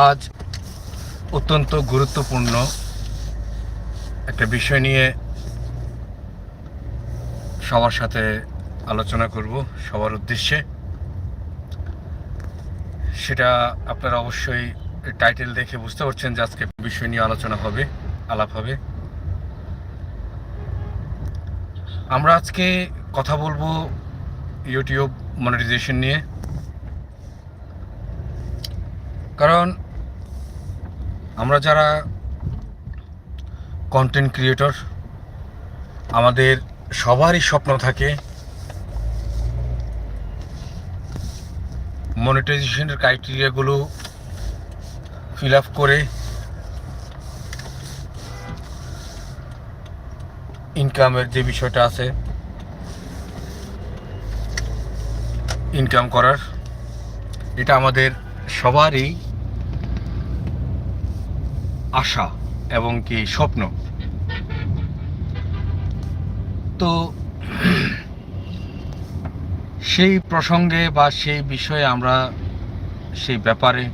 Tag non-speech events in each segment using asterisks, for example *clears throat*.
আজ অত্যন্ত গুরুত্বপূর্ণ একটা বিষয় নিয়ে সবার সাথে আলোচনা করব, সবার উদ্দেশ্যে। সেটা আপনারা অবশ্যই টাইটেল দেখে বুঝতে পারছেন যে আজকে বিষয় নিয়ে আলোচনা হবে, আলাপ হবে। আমরা আজকে কথা বলব ইউটিউব মনিটাইজেশন নিয়ে। কারণ আমরা যারা কন্টেন্ট ক্রিয়েটর আমাদের সবারই স্বপ্ন থাকে মনিটাইজেশনের ক্রাইটেরিয়াগুলো ফিল আপ করে ইনকামের যে বিষয়টা আছে ইনকাম করার, এটা আমাদের সবারই আশা এবং কি স্বপ্ন। তো সেই প্রসঙ্গে বা সেই বিষয়ে আমরা সেই ব্যাপারে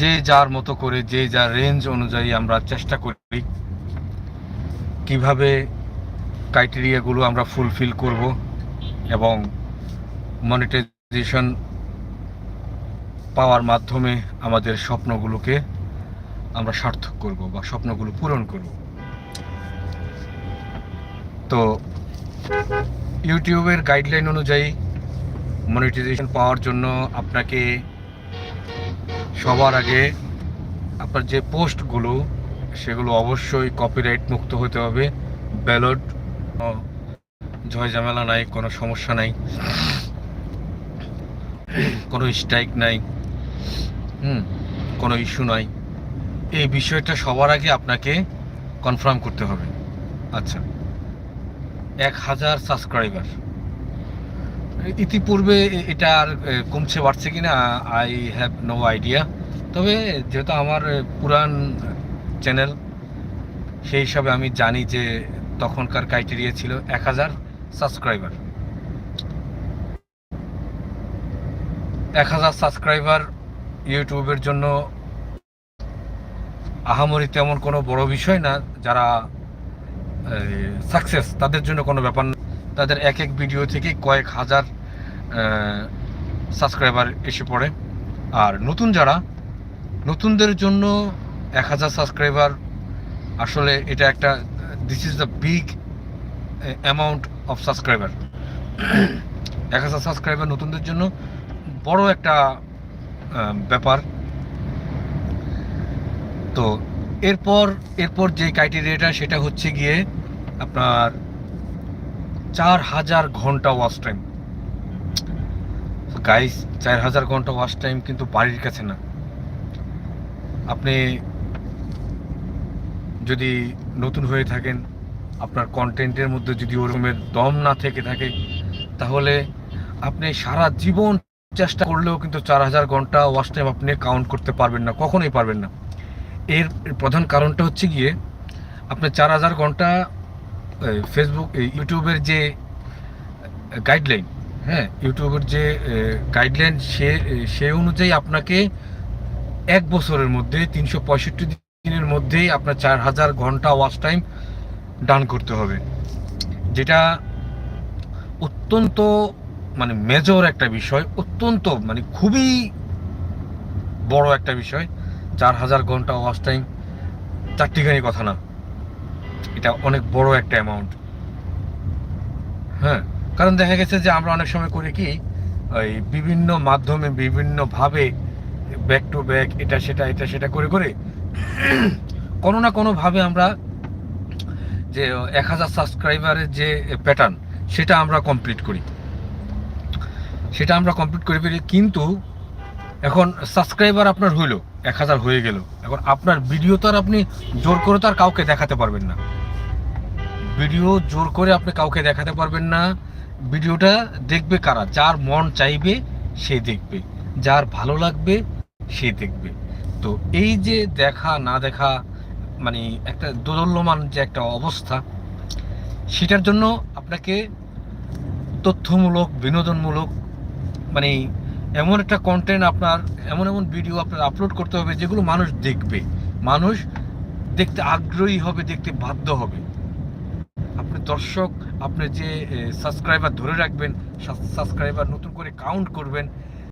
যে যার মতো করে, যে যার রেঞ্জ অনুযায়ী আমরা চেষ্টা করি, কীভাবে ক্রাইটেরিয়াগুলো আমরা ফুলফিল করব এবং মনিটাইজেশন পাওয়ার মাধ্যমে আমাদের স্বপ্নগুলোকে আমরা সার্থক করব বা স্বপ্নগুলো পূরণ করব। তো, ইউটিউবের গাইডলাইন অনুযায়ী মনিটাইজেশন পাওয়ার জন্য আপনাকে সবার আগে আপনার যে পোস্টগুলো, সেগুলো অবশ্যই কপিরাইট মুক্ত হতে হবে। ব্যালট ঝয় ঝামেলা নাই, কোনো সমস্যা নাই, কোনো স্ট্রাইক নাই। হুম, কোনো ইস্যু নাই। এই বিষয়টা সবার আগে আপনাকে কনফার্ম করতে হবে। আচ্ছা। এক হাজার সাবস্ক্রাইবার। ইতিপূর্বে এটা আর কমছে, বাড়ছে কিনা, আই হ্যাভ নো আইডিয়া। তবে যেহেতু আমার পুরান চ্যানেল, সেই হিসাবে আমি জানি যে তখনকার ক্রাইটেরিয়া ছিল এক হাজার সাবস্ক্রাইবার। এক হাজার সাবস্ক্রাইবার ইউটিউবের জন্য আহামরি তেমন কোনো বড় বিষয় না, যারা সাকসেস তাদের জন্য কোনো ব্যাপার না। তাদের এক এক ভিডিও থেকে কয়েক হাজার সাবস্ক্রাইবার এসে পড়ে। আর নতুন যারা, নতুনদের জন্য এক হাজার সাবস্ক্রাইবার আসলে এটা একটা this is the big amount of subscriber এক হাজার সাবস্ক্রাইবার নতুনদের জন্য বড় একটা ব্যাপার। তো এরপর এরপর যে ক্রাইটেরিয়াটা সেটা হচ্ছে গিয়ে আপনার চার হাজার ঘণ্টা ওয়াচ টাইম গাইস চার হাজার ঘণ্টা ওয়াচ টাইম কিন্তু বাড়ির কাছে না। আপনি যদি নতুন হয়ে থাকেন, আপনার কন্টেন্টের মধ্যে যদি ওরকমের দম না থেকে থাকে, তাহলে আপনি সারা জীবন চেষ্টা করলেও কিন্তু চার হাজার ঘণ্টা ওয়াচ টাইম আপনি কাউন্ট করতে পারবেন না, কখনোই পারবেন না। এর প্রধান কারণটা হচ্ছে গিয়ে আপনার চার হাজার ঘণ্টা ফেসবুক ইউটিউবের যে গাইডলাইন হ্যাঁ ইউটিউবের যে গাইডলাইন সে সে অনুযায়ী আপনাকে এক বছরের মধ্যে, তিনশো পঁয়ষট্টি দিনের মধ্যেই আপনার চার হাজার ঘণ্টা ওয়াচ টাইম ডান করতে হবে। যেটা অত্যন্ত মানে মেজর একটা বিষয়, অত্যন্ত মানে খুবই বড় একটা বিষয়, চার হাজার ঘণ্টা ওয়াচ টাইম চারটিখানি কথা না। এটা অনেক বড় একটা অ্যামাউন্ট হ্যাঁ কারণ দেখা গেছে যে আমরা অনেক সময় করি কি, ওই বিভিন্ন মাধ্যমে বিভিন্নভাবে ব্যাক টু ব্যাক এটা সেটা এটা সেটা করে করে *clears throat* কোনো না কোনোভাবে আমরা যে এক হাজার সাবস্ক্রাইবারের যে প্যাটার্ন সেটা আমরা কমপ্লিট করি। সেটা আমরা কমপ্লিট করে ফেলি। কিন্তু এখন সাবস্ক্রাইবার আপনার হইল, এক হাজার হয়ে গেল। এখন আপনার ভিডিও তো আর আপনি জোর করে তো আর কাউকে দেখাতে পারবেন না। ভিডিও জোর করে আপনি কাউকে দেখাতে পারবেন না। ভিডিওটা দেখবে কারা? যার মন চাইবে, সে দেখবে। যার ভালো লাগবে, সে দেখবে। তো এই যে দেখা, না দেখা মানে একটা দোদল্যমান যে একটা অবস্থা, সেটার জন্য আপনাকে তথ্যমূলক, বিনোদনমূলক মানে এমন একটা কন্টেন্ট আপনার, এমন এমন ভিডিও আপনার আপলোড করতে হবে যেগুলো মানুষ দেখবে। মানুষ দেখতে আগ্রহী হবে, দেখতে বাধ্য হবে। আপনি দর্শক, আপনি যে সাবস্ক্রাইবার ধরে রাখবেন সাবস্ক্রাইবার নতুন করে কাউন্ট করবেন,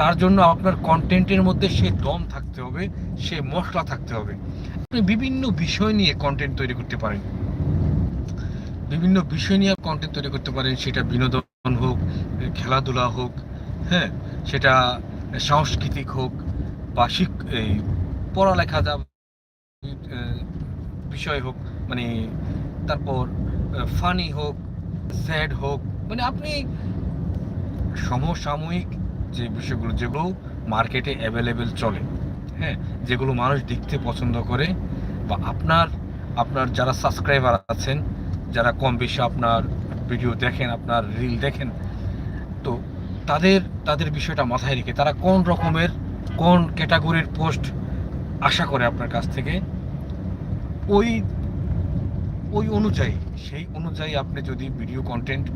তার জন্য আপনার কন্টেন্টের মধ্যে সে দম থাকতে হবে, সে মশলা থাকতে হবে। আপনি বিভিন্ন বিষয় নিয়ে কন্টেন্ট তৈরি করতে পারেন। বিভিন্ন বিষয় নিয়ে কন্টেন্ট তৈরি করতে পারেন, সেটা বিনোদন হোক খেলাধুলা হোক হ্যাঁ সেটা সাংস্কৃতিক হোক বা শিক এই পড়ালেখা যা বিষয় হোক মানে তারপর ফানি হোক স্যাড হোক মানে আপনি সমসাময়িক যে বিষয়গুলো, যেগুলো মার্কেটে অ্যাভেলেবেল চলে হ্যাঁ যেগুলো মানুষ দেখতে পছন্দ করে, বা আপনার আপনার যারা সাবস্ক্রাইবার আছেন, যারা কম বেশি আপনার ভিডিও দেখেন, আপনার রিল দেখেন, তো তাদের তাদের বিষয়টা মাথায় রেখে তারা কোন রকমের, কোন ক্যাটাগরির পোস্ট আশা করে আপনার কাছ থেকে, ওই ওই অনুযায়ী, সেই অনুযায়ী আপনি যদি ভিডিও কন্টেন্ট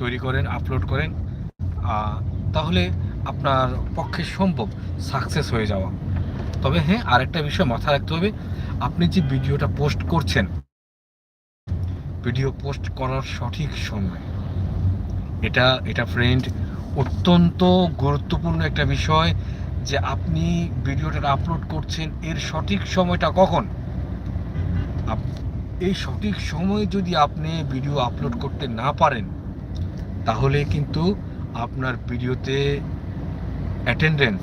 তৈরি করেন আপলোড করেন তাহলে আপনার পক্ষে সম্ভব সাকসেস হয়ে যাওয়া। তবে হ্যাঁ আরেকটা বিষয় মাথায় রাখতে হবে, আপনি যে ভিডিওটা পোস্ট করছেন ভিডিও পোস্ট করার সঠিক সময়, এটা এটা ফ্রেন্ড অত্যন্ত গুরুত্বপূর্ণ একটা বিষয় যে আপনি ভিডিওটা আপলোড করছেন, এর সঠিক সময়টা কখন? এই সঠিক সময়ে যদি আপনি ভিডিও আপলোড করতে না পারেন, তাহলে কিন্তু আপনার ভিডিওতে অ্যাটেন্ডেন্স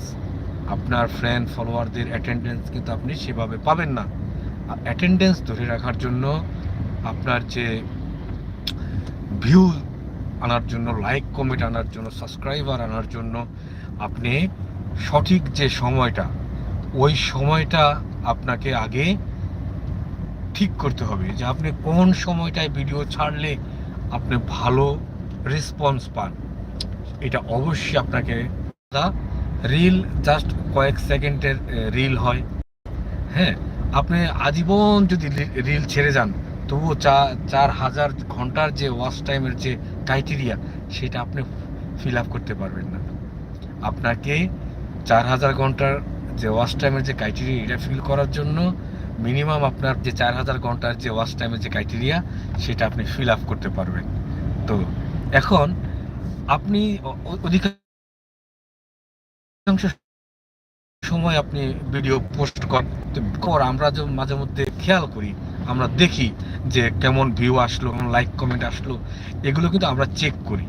আপনার ফ্রেন্ড ফলোয়ারদের অ্যাটেন্ডেন্স কিন্তু আপনি সেভাবে পাবেন না। অ্যাটেন্ডেন্স ধরে রাখার জন্য আপনার যে ভিউ আনার জন্য লাইক কমেন্ট আনার জন্য সাবস্ক্রাইবার আনার জন্য আপনি সঠিক যে সময়টা, ওই সময়টা আপনাকে আগে ঠিক করতে হবে যে আপনি কোন সময়টায় ভিডিও ছাড়লে আপনি ভালো রেসপন্স পান। এটা অবশ্যই আপনাকে রিল জাস্ট কয়েক সেকেন্ডের রিল হয়। হ্যাঁ আপনি আজীবন যদি রিল ছেড়ে যান, তবুও চা, চার হাজার ঘণ্টার যে ওয়াচ টাইমের যে ক্রাইটেরিয়া সেটা আপনি ফিল আপ করতে পারবেন না। আপনাকে চার হাজার ঘণ্টার যে ওয়াচ টাইমের যে ক্রাইটেরিয়া এটা ফিল করার জন্য মিনিমাম আপনার যে চার হাজার ঘণ্টার যে ওয়াচ টাইমের যে ক্রাইটেরিয়া সেটা আপনি ফিল আপ করতে পারবেন। তো এখন আপনি অধিকাংশ সময় আপনি ভিডিও পোস্ট করেন কর, আমরা মাঝে মধ্যে খেয়াল করি আমরা দেখি যে কেমন ভিউ আসলো, কেমন লাইক কমেন্ট আসলো, এগুলো কিন্তু আমরা চেক করি।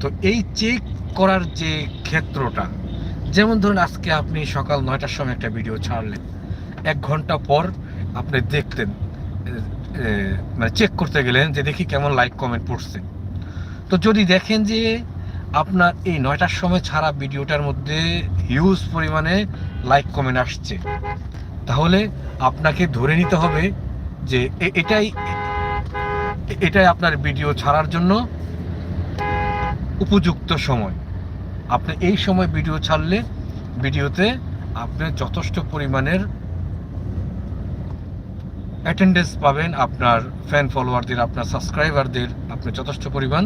তো এই চেক করার যে ক্ষেত্রটা, যেমন ধরুন আজকে আপনি সকাল নয়টার সময় একটা ভিডিও ছাড়লেন, এক ঘণ্টা পর আপনি দেখতেন মানে চেক করতে গেলেন যে দেখি কেমন লাইক কমেন্ট পড়ছে। তো যদি দেখেন যে আপনার এই নয়টার সময় ছাড়া ভিডিওটার মধ্যে হিউজ পরিমাণে লাইক কমেন্ট আসছে, তাহলে আপনাকে ধরে নিতে হবে যে এটাই এটাই আপনার ভিডিও ছাড়ার জন্য উপযুক্ত সময়। আপনি এই সময় ভিডিও ছাড়লে ভিডিওতে আপনি যথেষ্ট পরিমাণের অ্যাটেন্ডেন্স পাবেন আপনার ফ্যান ফলোয়ারদের আপনার সাবস্ক্রাইবারদের আপনি যথেষ্ট পরিমাণ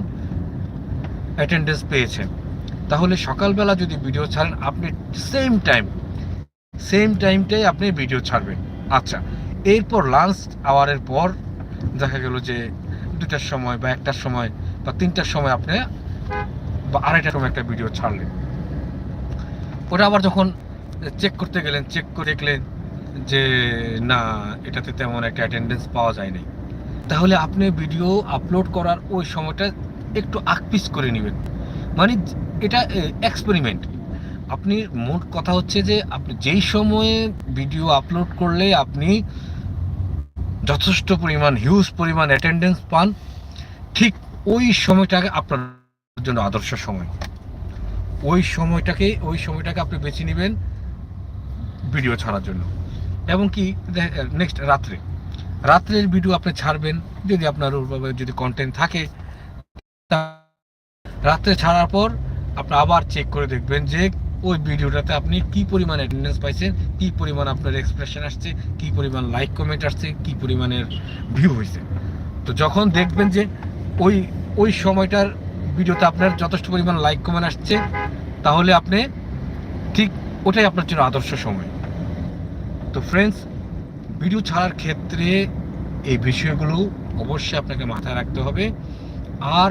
অ্যাটেন্ডেন্স পেয়েছেন। তাহলে সকালবেলা যদি ভিডিও ছাড়েন, আপনি সেম টাইম সেম টাইমটাই আপনি ভিডিও ছাড়বেন। আচ্ছা এরপর লাঞ্চ আওয়ারের পর দেখা গেল যে দুটার সময় বা একটার সময় বা তিনটার সময় আপনি বা আড়াইটার সময় একটা ভিডিও ছাড়লেন। ওটা আবার যখন চেক করতে গেলেন চেক করে দেখলেন যে না, এটাতে তেমন একটা অ্যাটেন্ডেন্স পাওয়া যায় নাই। তাহলে আপনি ভিডিও আপলোড করার ওই সময়টা একটু আকপিস করে নেবেন। মানে এটা এক্সপেরিমেন্ট আপনি মোট কথা হচ্ছে যে আপনি যেই সময়ে ভিডিও আপলোড করলে আপনি যথেষ্ট পরিমাণ হিউজ পরিমাণ অ্যাটেন্ডেন্স পান। ঠিক ওই সময়টাকে আপনার জন্য আদর্শ সময়। ওই সময়টাকে ওই সময়টাকে আপনি বেছে নেবেন ভিডিও ছাড়ার জন্য। এবং কি নেক্সট রাত্রে। রাত্রের ভিডিও আপনি ছাড়বেন, যদি আপনার ওইভাবে যদি কন্টেন্ট থাকে। রাত্রে ছাড়ার পর আপনি আবার চেক করে দেখবেন যে ওই ভিডিওটাতে আপনি কি পরিমাণ অ্যাটেন্ডেন্স পাইছেন, কি পরিমাণ আপনার এক্সপ্রেশন আসছে, কি পরিমাণ লাইক কমেন্ট আসছে, কি পরিমাণের ভিউ হয়েছে তো যখন দেখবেন যে ওই ওই সময়টার ভিডিওতে আপনার যথেষ্ট পরিমাণ লাইক কমেন্ট আসছে, তাহলে আপনি ঠিক ওটাই আপনার জন্য আদর্শ সময়। তো ফ্রেন্ডস ভিডিও ছাড়ার ক্ষেত্রে এই বিষয়গুলো অবশ্যই আপনাকে মাথায় রাখতে হবে। আর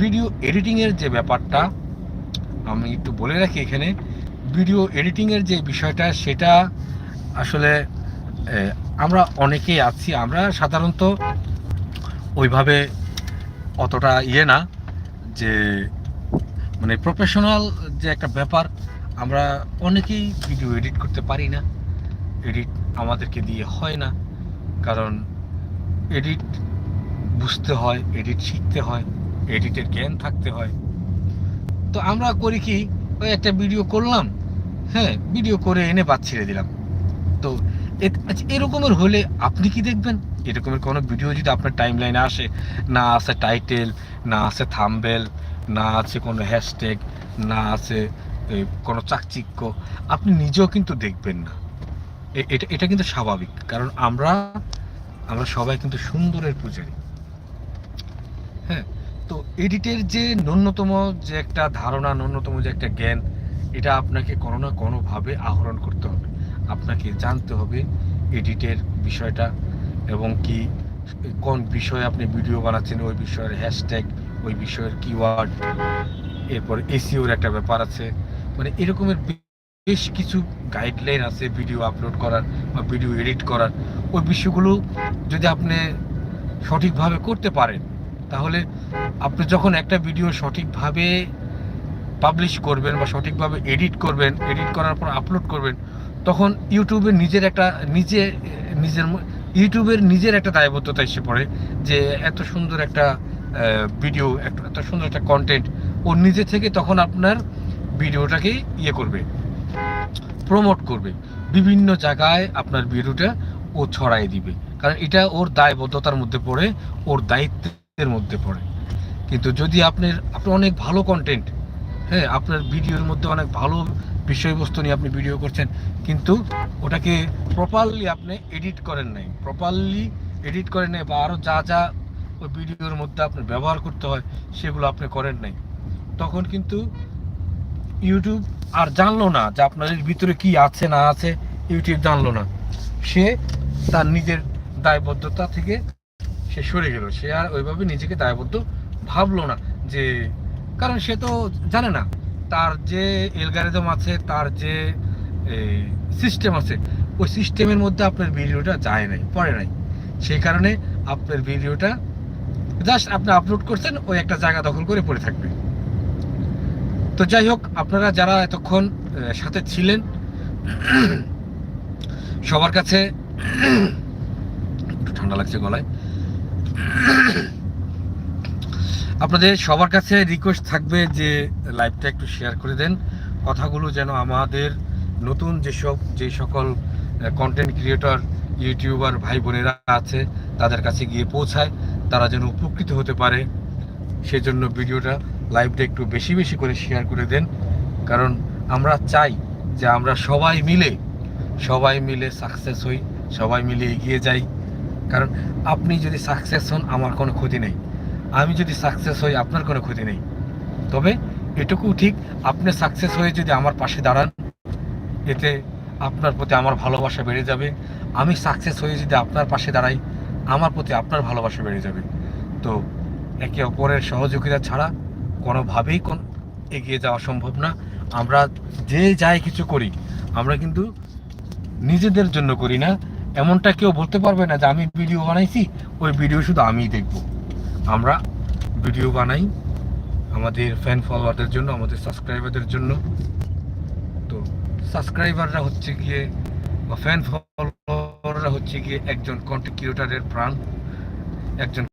ভিডিও এডিটিংয়ের যে ব্যাপারটা আমি একটু বলে রাখি এখানে ভিডিও এডিটিংয়ের যে বিষয়টা, সেটা আসলে আমরা অনেকেই আছি, আমরা সাধারণত ওইভাবে অতটা ইয়ে না, যে মানে প্রফেশনাল যে একটা ব্যাপার, আমরা অনেকেই ভিডিও এডিট করতে পারি না। এডিট আমাদেরকে দিয়ে হয় না, কারণ এডিট বুঝতে হয় এডিট শিখতে হয় এডিটের জ্ঞান থাকতে হয়। তো আমরা করি কি ওই একটা ভিডিও করলাম হ্যাঁ ভিডিও করে এনে বাদ ছেড়ে দিলাম। তো আচ্ছা, এরকমের হলে আপনি কি দেখবেন? এরকমের কোনো ভিডিও যদি আপনার টাইম লাইনে আসে না আছে টাইটেল না আছে থাম্বেল না আছে কোনো হ্যাশট্যাগ না আছে কোনো চাকচিক্য আপনি নিজেও কিন্তু দেখবেন না। এটা এটা কিন্তু স্বাভাবিক কারণ আমরা আমরা সবাই কিন্তু সুন্দরের পূজারী। হ্যাঁ তো এডিটের যে ন্যূনতম যে একটা ধারণা, ন্যূনতম যে একটা জ্ঞান, এটা আপনাকে কোনো না কোনোভাবে আহরণ করতে হবে। আপনাকে জানতে হবে এডিটের বিষয়টা এবং কি, কোন বিষয়ে আপনি ভিডিও বানাচ্ছেন, ওই বিষয়ের হ্যাশট্যাগ, ওই বিষয়ের কিওয়ার্ড, এরপর এসিওর একটা ব্যাপার আছে। মানে এরকমের বেশ কিছু গাইডলাইন আছে ভিডিও আপলোড করার বা ভিডিও এডিট করার। ওই বিষয়গুলো যদি আপনি সঠিকভাবে করতে পারেন তাহলে আপনি যখন একটা ভিডিও সঠিকভাবে পাবলিশ করবেন বা সঠিকভাবে এডিট করবেন এডিট করার পর আপলোড করবেন, তখন ইউটিউবের নিজের একটা, নিজে, নিজের ইউটিউবের নিজের একটা দায়বদ্ধতা এসে পড়ে যে এত সুন্দর একটা ভিডিও এত সুন্দর একটা কন্টেন্ট ও নিজে থেকে তখন আপনার ভিডিওটাকে ইয়ে করবে প্রমোট করবে। বিভিন্ন জায়গায় আপনার ভিডিওটা ও ছড়াই দিবে। কারণ এটা ওর দায়বদ্ধতার মধ্যে পড়ে, ওর দায়িত্বের মধ্যে পড়ে। কিন্তু যদি আপনার, আপনি অনেক ভালো কন্টেন্ট হ্যাঁ আপনার ভিডিওর মধ্যে অনেক ভালো বিষয়বস্তু নিয়ে আপনি ভিডিও করছেন, কিন্তু ওটাকে প্রপারলি আপনি এডিট করেন নাই। প্রপারলি এডিট করেন নাই বা আরও যা যা ওই ভিডিওর মধ্যে আপনার ব্যবহার করতে হয়, সেগুলো আপনি করেন নাই। তখন কিন্তু ইউটিউব আর জানলো না যে আপনার এর ভিতরে কি আছে না আছে ইউটিউব জানলো না। সে তার নিজের দায়বদ্ধতা থেকে সে সরে গেল। সে আর ওইভাবে নিজেকে দায়বদ্ধ ভাবলো না যে, কারণ সে তো জানে না, তার যে এলগারিদম আছে, তার যে সিস্টেম আছে, ওই সিস্টেমের মধ্যে আপনার ভিডিওটা যায় নাই, পড়ে নাই। সেই কারণে আপনার ভিডিওটা জাস্ট আপনি আপলোড করছেন, ওই একটা জায়গা দখল করে পড়ে থাকবে। তো যাই হোক, আপনারা যারা এতক্ষণ সাথে ছিলেন, সবার কাছে ঠান্ডা লাগছে গলায়। আপনাদের সবার কাছে রিকোয়েস্ট থাকবে যে লাইভটা একটু শেয়ার করে দেন। কথাগুলো যেন আমাদের নতুন যেসব, যে সকল কন্টেন্ট ক্রিয়েটর ইউটিউবার ভাই বোনেরা আছে, তাদের কাছে গিয়ে পৌঁছায়, তারা যেন উপকৃত হতে পারে। সেজন্য ভিডিওটা লাইভটা একটু বেশি বেশি করে শেয়ার করে দেন। কারণ আমরা চাই যে আমরা সবাই মিলে সবাই মিলে সাকসেস হই, সবাই মিলে এগিয়ে যাই। কারণ আপনি যদি সাকসেস হন, আমার কোনো ক্ষতি নেই। আমি যদি সাকসেস হই, আপনার কোনো ক্ষতি নেই। তবে এটুকু ঠিক, আপনি সাকসেস হয়ে যদি আমার পাশে দাঁড়ান, এতে আপনার প্রতি আমার ভালোবাসা বেড়ে যাবে। আমি সাকসেস হয়ে যদি আপনার পাশে দাঁড়াই, আমার প্রতি আপনার ভালোবাসা বেড়ে যাবে। তো একে অপরের সহযোগিতা ছাড়া কোনোভাবেই কোন এগিয়ে যাওয়া সম্ভব না। আমরা যে যাই কিছু করি, আমরা কিন্তু নিজেদের জন্য করি না। এমনটা কেউ বলতে পারবে না যে আমি ভিডিও বানাইছি, ওই ভিডিও শুধু আমিই দেখব। আমরা ভিডিও বানাই আমাদের ফ্যান ফলোয়ারদের জন্য, আমাদের সাবস্ক্রাইবারদের জন্য। তো সাবস্ক্রাইবাররা হচ্ছে গিয়ে বা ফ্যান ফলোয়াররা হচ্ছে গিয়ে একজন কন্টেন্ট ক্রিয়েটারের প্রাণ, একজন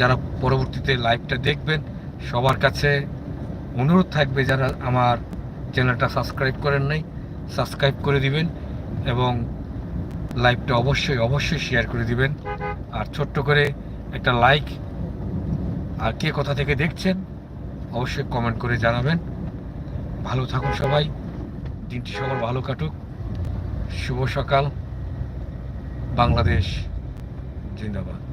যারা পরবর্তীতে লাইভটা দেখবেন। সবার কাছে অনুরোধ থাকবে যারা আমার চ্যানেলটা সাবস্ক্রাইব করেন নাই সাবস্ক্রাইব করে দিবেন এবং লাইভটা অবশ্যই অবশ্যই শেয়ার করে দিবেন। আর ছোট্ট করে একটা লাইক আর কে কথা থেকে দেখছেন, অবশ্যই কমেন্ট করে জানাবেন। ভালো থাকুন সবাই। দিনটি সবার ভালো কাটুক। শুভ সকাল। বাংলাদেশ। জিন্দাবাদ।